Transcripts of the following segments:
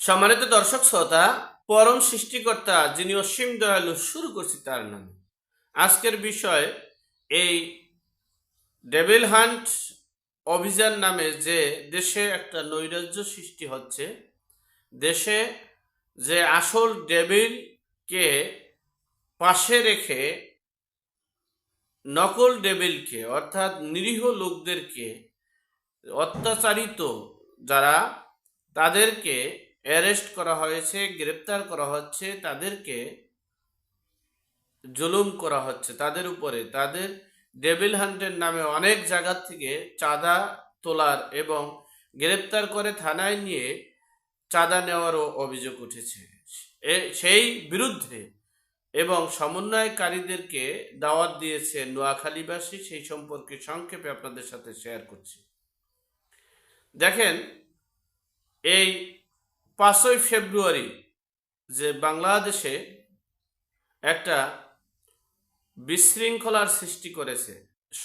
সম্মানিত দর্শক শ্রোতা, পরম সৃষ্টিকর্তা যিনি অসীম দয়ালু শুরু করছি তার নামে। আজকের বিষয় এই ডেভিল হান্ট অভিযান নামে যে দেশে একটা নৈরাজ্য সৃষ্টি হচ্ছে, দেশে যে আসল ডেভিলকে পাশে রেখে নকল ডেভিলকে, অর্থাৎ নিরীহ লোকদেরকে অত্যাচারিত যারা, তাদেরকে অ্যারেস্ট করা হয়েছে, গ্রেপ্তার করা হচ্ছে, তাদেরকে জুলুম করা হচ্ছে তাদের উপরে। তাদের ডেভিল হান্টের নামে অনেক জায়গা থেকে চাঁদা তোলার এবং গ্রেপ্তার করে থানায় নিয়ে চাঁদা নেওয়ারও অভিযোগ উঠেছে। সেই বিরুদ্ধে এবং সমন্বয়কারীদেরকে দাওয়াত দিয়েছে নোয়াখালীবাসী, সেই সম্পর্কে সংক্ষেপে আপনাদের সাথে শেয়ার করছি। দেখেন, এই পাঁচই ফেব্রুয়ারি যে বাংলাদেশে একটা বিশৃঙ্খলার সৃষ্টি করেছে,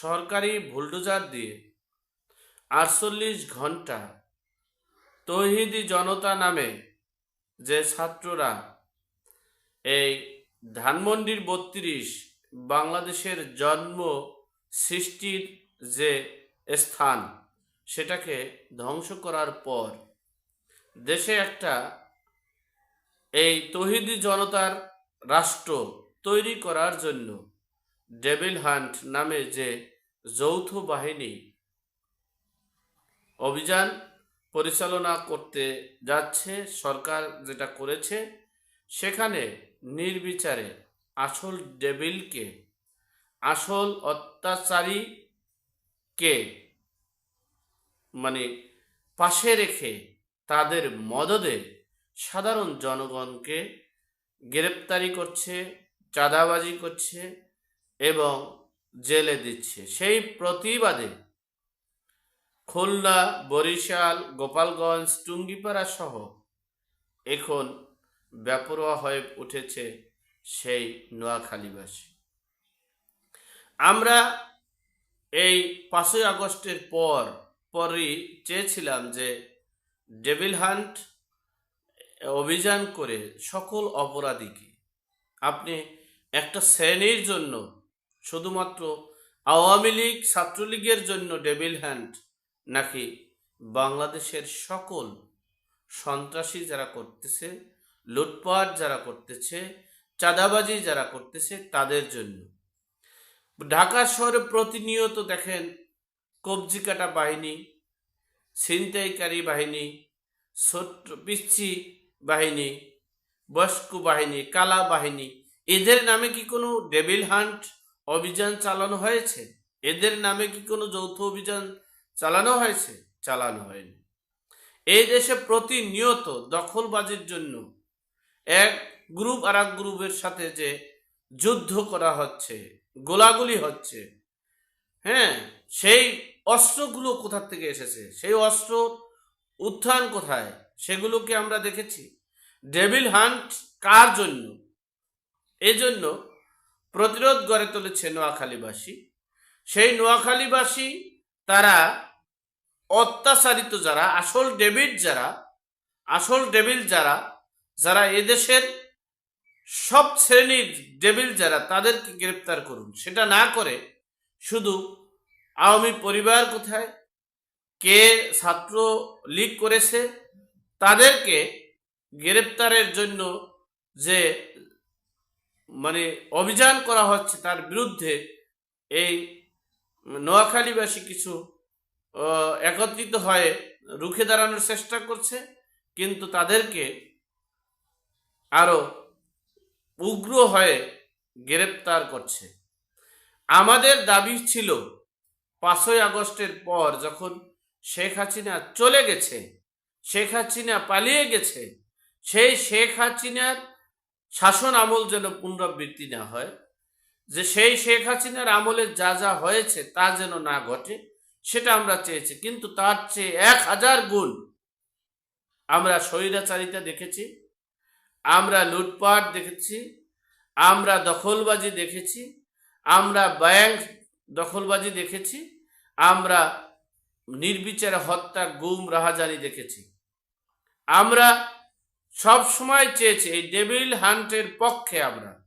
সরকারি বুলডোজার দিয়ে আটচল্লিশ ঘণ্টা তৌহিদি জনতা নামে যে ছাত্ররা এই ধানমন্ডির বত্রিশ বাংলাদেশের জন্ম সৃষ্টির যে স্থান, সেটাকে ধ্বংস করার পর দেশে একটা এই তহিদি জনতার রাষ্ট্র তৈরি করার জন্য ডেভিল হান্ট নামে যে যৌথ বাহিনী অভিযান পরিচালনা করতে যাচ্ছে, সরকার যেটা করেছে, সেখানে নির্বিচারে আসল ডেভিলকে, আসল অত্যাচারীকে মানে পাশে রেখে তাদের মদদে সাধারণ জনগণকে গ্রেপ্তারি করছে, চাঁদাবাজি করছে এবং জেলে দিচ্ছে। সেই প্রতিবাদে খুলনা, বরিশাল, গোপালগঞ্জ, টুঙ্গিপাড়া সহ এখন ব্যাপরোয়া হয়ে উঠেছে সেই নোয়াখালীবাসী। আমরা এই পাঁচই আগস্টের পর পরই চেয়েছিলাম যে ডেভিল হান্ট অভিযান করে সকল অপরাধীকে। আপনি একটা শ্রেণির জন্য, শুধুমাত্র আওয়ামী লীগ, ছাত্রলীগের জন্য ডেভিল হ্যান্ড নাকি বাংলাদেশের সকল সন্ত্রাসী যারা করতেছে, লুটপাট যারা করতেছে, চাঁদাবাজি যারা করতেছে, তাদের জন্য। ঢাকা শহরে প্রতিনিয়ত দেখেন কবজি কাটা বাহিনী ছিনতাইকারী বাহিনী, ছোট্ট পিচ্ছি বাহিনী, বয়স্ক বাহিনী, কালা বাহিনী, এদের নামে কি কোনো ডেভিল হান্ট অভিযান চালানো হয়েছে? এদের নামে কি কোনো যৌথ অভিযান চালানো হয়েছে? চালানো হয়নি। এই দেশে প্রতিনিয়ত দখলবাজির জন্য এক গ্রুপ আর এক গ্রুপের সাথে যে যুদ্ধ করা হচ্ছে, গোলাগুলি হচ্ছে হ্যাঁ সেই অস্ত্রগুলো কোথার থেকে এসেছে? সেই অস্ত্র উত্থান কোথায়? সেগুলোকে আমরা দেখেছি। ডেভিল হান্ট কার জন্য? এজন্য প্রতিরোধ গড়ে তুলেছে নোয়াখালীবাসী। সেই নোয়াখালীবাসী তারা অত্যাচারিত যারা, আসল ডেভিড যারা, আসল ডেভিল যারা যারা এদেশের সব শ্রেণির ডেভিল যারা, তাদেরকে গ্রেপ্তার করুন। সেটা না করে শুধু আওয়ামী পরিবার কোথায়? কে ছাত্র লীগ করেছে? তাদেরকে গ্রেপ্তারের জন্য যে মানে অভিযান করা হচ্ছে তার বিরুদ্ধে এই নোয়াখালীবাসী কিছু একত্রিত হয়ে রুখে দাঁড়ানোর চেষ্টা করছে, কিন্তু তাদেরকে আরও উগ্র হয়ে গ্রেপ্তার করছে। আমাদের দাবি ছিল পাঁচই আগস্টের পর যখন শেখ হাসিনা চলে গেছে, শেখ হাসিনা পালিয়ে গেছে, সেই শেখ হাসিনার শাসন আমল যেন পুনরাবৃত্তি না হয়, যে সেই শেখ হাসিনার আমলে যা যা হয়েছে তা যেন না ঘটে, সেটা আমরা চেয়েছি। কিন্তু তার চেয়ে এক হাজার গুণ আমরা স্বৈরাচারিতা দেখেছি, আমরা লুটপাট দেখেছি, আমরা দখলবাজি দেখেছি, আমরা ব্যাংক দখলবাজি দেখেছি, আমরা নির্বিচারে হত্যা, গুম, রাহাজারি দেখেছি। আমরা সব সময় চেয়েছি এই ডেভিল হান্টের পক্ষে আমরা।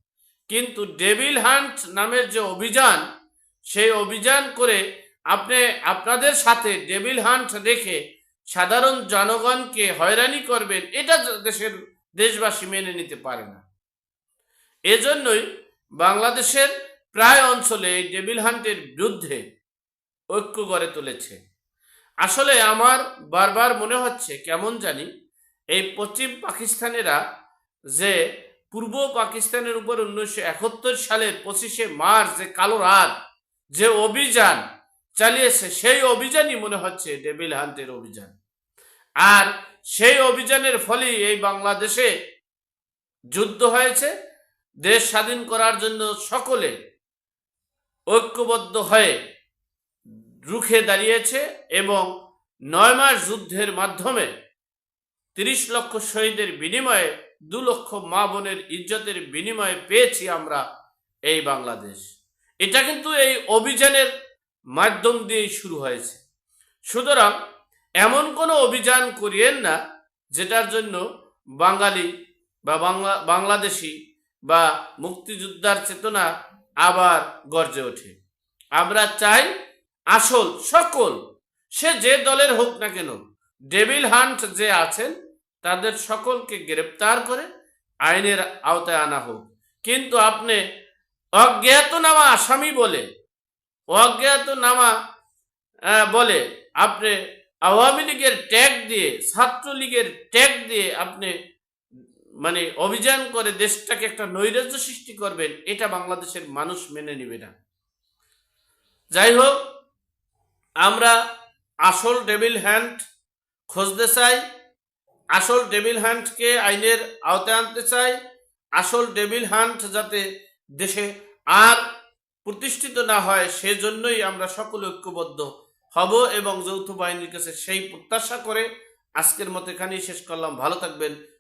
কিন্তু ডেভিল হান্ট নামের যে অভিযান, সেই অভিযান করে আপনি, আপনাদের সাথে ডেভিল হান্ট রেখে সাধারণ জনগণকে হয়রানি করবেন, এটা দেশের দেশবাসী মেনে নিতে পারে না। এজন্যই বাংলাদেশের প্রায় অঞ্চলে ডেভিল হান্টের বিরুদ্ধে ঐক্য গড়ে তুলেছে। আসলে আমার বারবার মনে হচ্ছে কেমন জানি এই পশ্চিম পাকিস্তানেরা যে পূর্ব পাকিস্তানের উপর উনিশশো একাত্তর সালের পঁচিশে মার্চ যে কালো রাত যে অভিযান চালিয়েছে, সেই অভিযানই মনে হচ্ছে ডেভিল হান্টের অভিযান। আর সেই অভিযানের ফলেই এই বাংলাদেশে যুদ্ধ হয়েছে। দেশ স্বাধীন করার জন্য সকলে ঐক্যবদ্ধ হয়ে রুখে দাঁড়িয়েছে এবং নয় মাস যুদ্ধের মাধ্যমে তিরিশ লক্ষ শহীদের বিনিময়ে দু লক্ষ মা বোনের ইজ্জতের বিনিময়ে পেয়েছি আমরা এই বাংলাদেশ। এটা কিন্তু এই অভিযানের মাধ্যম দিয়েই শুরু হয়েছে। সুতরাং এমন কোনো অভিযান করিয়েন না যেটার জন্য বাঙালি বা বাংলা, বাংলাদেশি বা মুক্তিযোদ্ধার চেতনা আবার গর্জে ওঠে। আমরা চাই আসল, সকল, সে যে দলের হোক না কেন, ডেভিল হান্ট যে আছেন, তাদের সকলকে গ্রেপ্তার করে আইনের আওতায় আনা হোক। কিন্তু আপনি অজ্ঞাতনামা আসামি বলে, অজ্ঞাতনামা বলে আপনি আওয়ামী লীগের ট্যাগ দিয়ে, ছাত্রলীগের ট্যাগ দিয়ে আপনি মানে অভিযান করে দেশটাকে একটা নৈরাজ্য সৃষ্টি করবেন, এটা বাংলাদেশের মানুষ মেনে নেবে না। যাই হোক, আমরা আসল ডেভিল হ্যান্ড খুঁজতে চাই, আসল ডেভিল হ্যান্ডকে আইনের আওতায় আনতে চাই, আসল ডেভিল হ্যান্ড যাতে দেশে আর প্রতিষ্ঠিত না হয়, সেজন্যই আমরা সকলে ঐক্যবদ্ধ হব এবং যৌথ বাহিনীর কাছে সেই প্রত্যাশা করে আজকের মতো এখানেই শেষ করলাম। ভালো থাকবেন